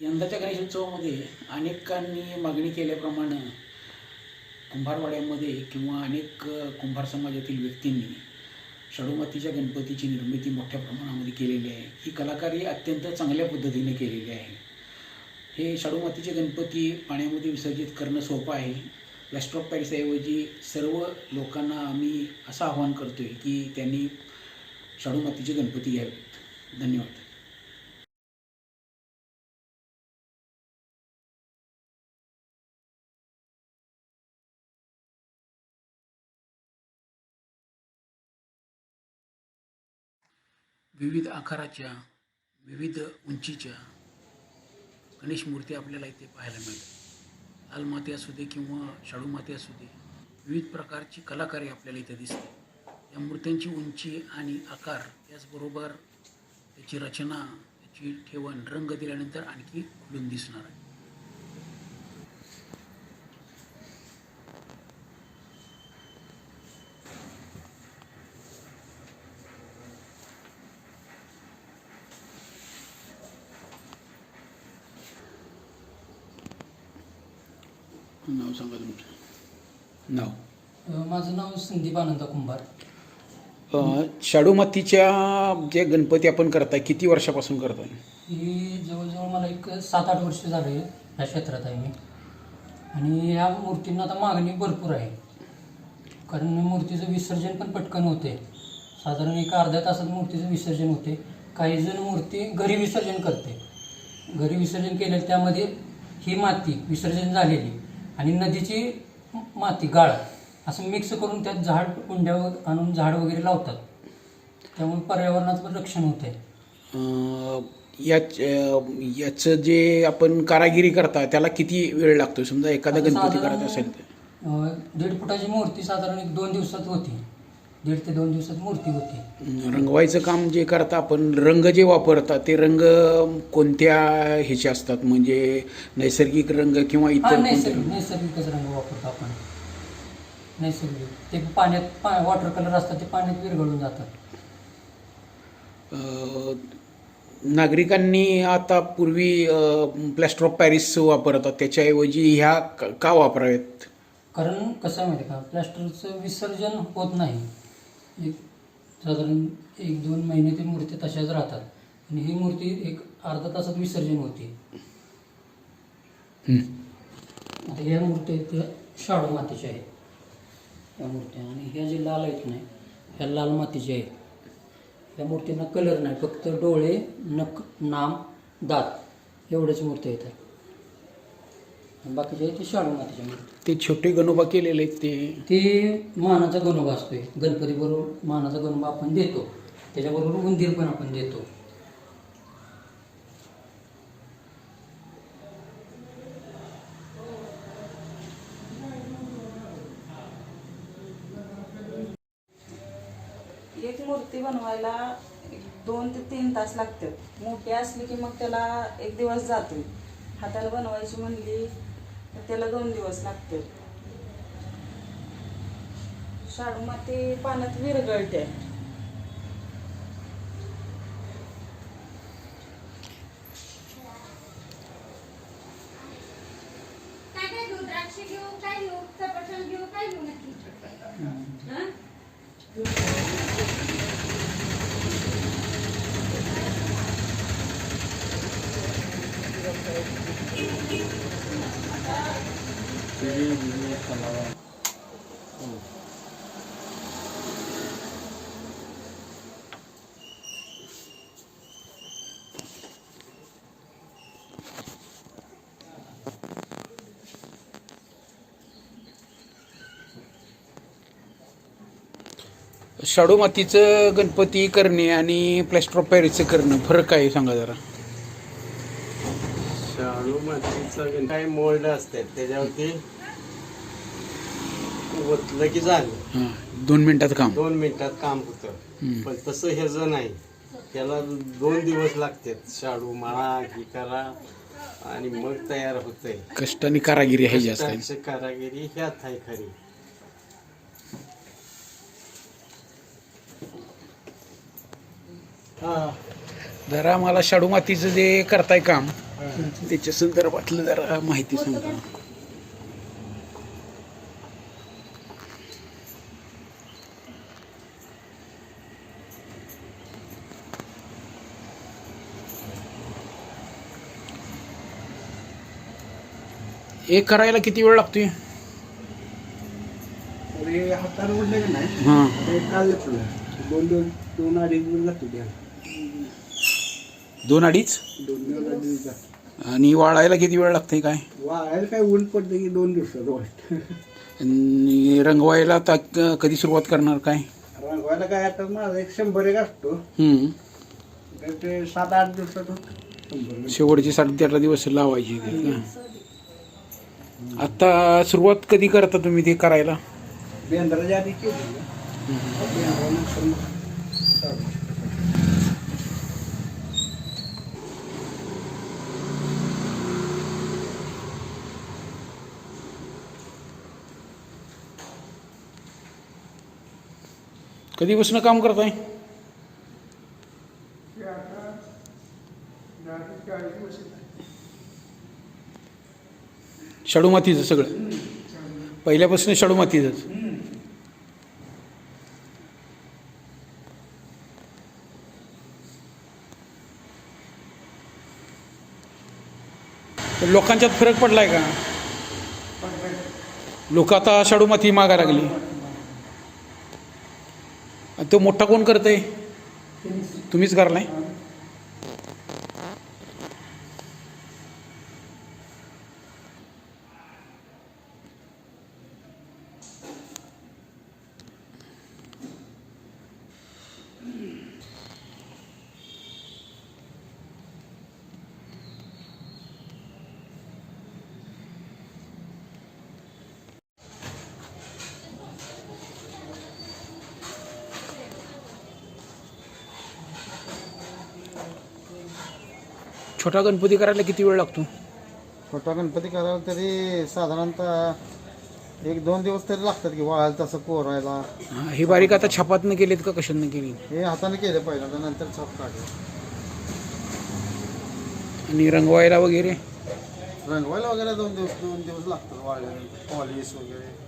यंदाच्या गणेशोत्सवामध्ये अनेकांनी मागणी केल्याप्रमाणे कुंभारवाड्यामध्ये किंवा अनेक कुंभार समाजातील व्यक्तींनी शाडूमातीच्या गणपतीची निर्मिती मोठ्या प्रमाणामध्ये केलेली आहे. ही कलाकारी अत्यंत चांगल्या पद्धतीने केलेली आहे. हे शाडूमातीचे गणपती पाण्यामध्ये विसर्जित करणं सोपं आहे. प्लॅस्टर ऑफ पॅरिसऐवजी सर्व लोकांना आम्ही असं आवाहन करतो आहे की त्यांनी शाडूमातीचे गणपती घ्यावेत. धन्यवाद. विविध आकाराच्या विविध उंचीच्या गणेश मूर्ती आपल्याला इथे पाहायला मिळतात. लाल माती असू दे किंवा शाडू माती असू दे विविध प्रकारची कलाकारी आपल्याला इथे दिसते. या मूर्त्यांची उंची आणि आकार याचबरोबर त्याची रचना त्याची ठेवण रंग दिल्यानंतर आणखी खुलून दिसणार आहे. नाव सांगा तुमचं. नाव? माझं नाव संदीप आनंद कुंभार. अ, शाडू मातीच्या जे गणपती आपण करताय किती वर्षापासून करताय? ही जवळजवळ मला एक सात आठ वर्ष झाले या क्षेत्रात आहे मी. आणि ह्या मूर्तींना आता मागणी भरपूर आहे. कारण मूर्तीचं विसर्जन पण पटकन होते. साधारण एक अर्ध्या तासात मूर्तीचं विसर्जन होते. काही जण मूर्ती घरी विसर्जन करते. घरी विसर्जन केलं त्यामध्ये ही माती विसर्जन झालेली. आणि नदीची माती गाळ. असं मिक्स करून त्यात झाड कुंड्यावर आणून झाड वगैरे लावतात. त्यामुळे पर्यावरणाचं पण रक्षण होते अ, याच याचं जे आपण कारागिरी करता त्याला किती वेळ लागतो समजा एखादा गणपती करायचा असेल तर. दीड फुटाची मूर्ती साधारण एक दोन दिवसात होती. दीड ते दोन दिवसात मूर्ती होती. रंगवायचं काम जे करता आपण रंग जे वापरता ते रंग कोणत्या ह्याचे असतात? म्हणजे नैसर्गिक रंग किंवा हा इतर कोणते नैसर्गिक रंग? नैसर्गिकच रंग वापरतो आपण. नैसर्गिक. ते पाण्यात पा वॉटर कलर असतात ते पाण्यात विरघळून जातात. अ, नागरिकांनी आता पूर्वी प्लॅस्टर ऑफ पॅरिस वापरतात. त्याच्याऐवजी ह्या क- का वापरावेत कारण कसं आहे माहिती आहे का? प्लॅस्टरचं विसर्जन होत नाही. एक साधारण एक दोन महिने ते मूर्ती तशाच राहतात. आणि ही मूर्ती एक अर्धा तासात विसर्जन होते. हं. आता ह्या मूर्त्या त्या शाडू मातीच्या आहेत. या मूर्त्या आणि ह्या जे लाल आहेत नाही ह्या लाल मातीच्या आहेत. या मूर्तींना कलर नाही फक्त डोळे नख नाम दात एवढ्याच मूर्त्या येतात आहेत ते शाडू मातीच्या मूर्त्या ते छोटे गणोबा केलेले आहेत ते. ते मानाचा गणोबा असतोय. गणपती बरोबर मानाचा गणोबा आपण देतो. त्याच्याबरोबर उंदीर पण आपण देतो. एक मूर्ती बनवायला एक दोन ते तीन तास लागतात. मोठी असली की मग त्याला एक दिवस जातो हाताला बनवायची म्हणली तर त्याला दोन दिवस लागतात शाडू माती पाण्यात विरघळते. काय काय शाडू मातीचं गणपती करणे आणि प्लॅस्टर ऑफ पॅरिसचं करणं फरक काय आहे सांगा जरा. काही मोल्ड असतात त्याच्यावरती ओतलं की झालं. हां दोन मिनिटात काम. दोन मिनिटात काम होतं. पण तसं ह्याचं नाही त्याला दोन दिवस लागतात. शाडू माळा ही करा आणि मग तयार होतंय. कष्ट आणि कारागिरी आहे जास्त. कारागिरी ह्यात आहे खरी. जरा मला शाडू मातीचं जे करताय काम त्याच्या संदर्भातलं जरा माहिती सांगा. एक करायला किती वेळ लागतोय? हाताने उडले का नाही? हां. दोन दोन दोन अडीच दिवस लागतो द्या दोन अडीच? दोन दोन अडीच दिवस आणि वाळायला किती वेळ लागतंय काय? वाळायला काय ऊन पडतं की दोन दिवसात वाटतं आणि रंगवायला ता कधी सुरुवात करणार काय? रंगवायला काय आता माझा एक शंभर एक असतो. हम्म. तर ते सात आठ दिवसात शेवटचे साडे तेरा दिवस लावायचे? आता सुरुवात कधी करता तुम्ही ते करायला? बेंद्राच्या आधी केली. कधीपासून काम करताय? शाडू मातीचं सगळं. पहिल्यापासून शाडू मातीचंच तर लोकांच्यात फरक पडलाय का? लोक आता शाडू माती मागा लागली. आणि तो मोठा कोण करतंय? तुम्हीच करणार छोटा गणपती करायला किती वेळ लागतो? छोटा गणपती करायला तरी साधारणतः एक दोन दिवस तरी लागतात की वाळायला तसं कोरायला. हा, हे बारीक आता छापातनं केलेत का कशानं केली हे हाताने केलं पहिल्यांदा नंतर छाप काढलं आणि रंगवायला वगैरे? रंगवायला वगैरे दोन दिवस दोन दिवस लागतात वाळल्यानंतर पॉलिश वगैरे.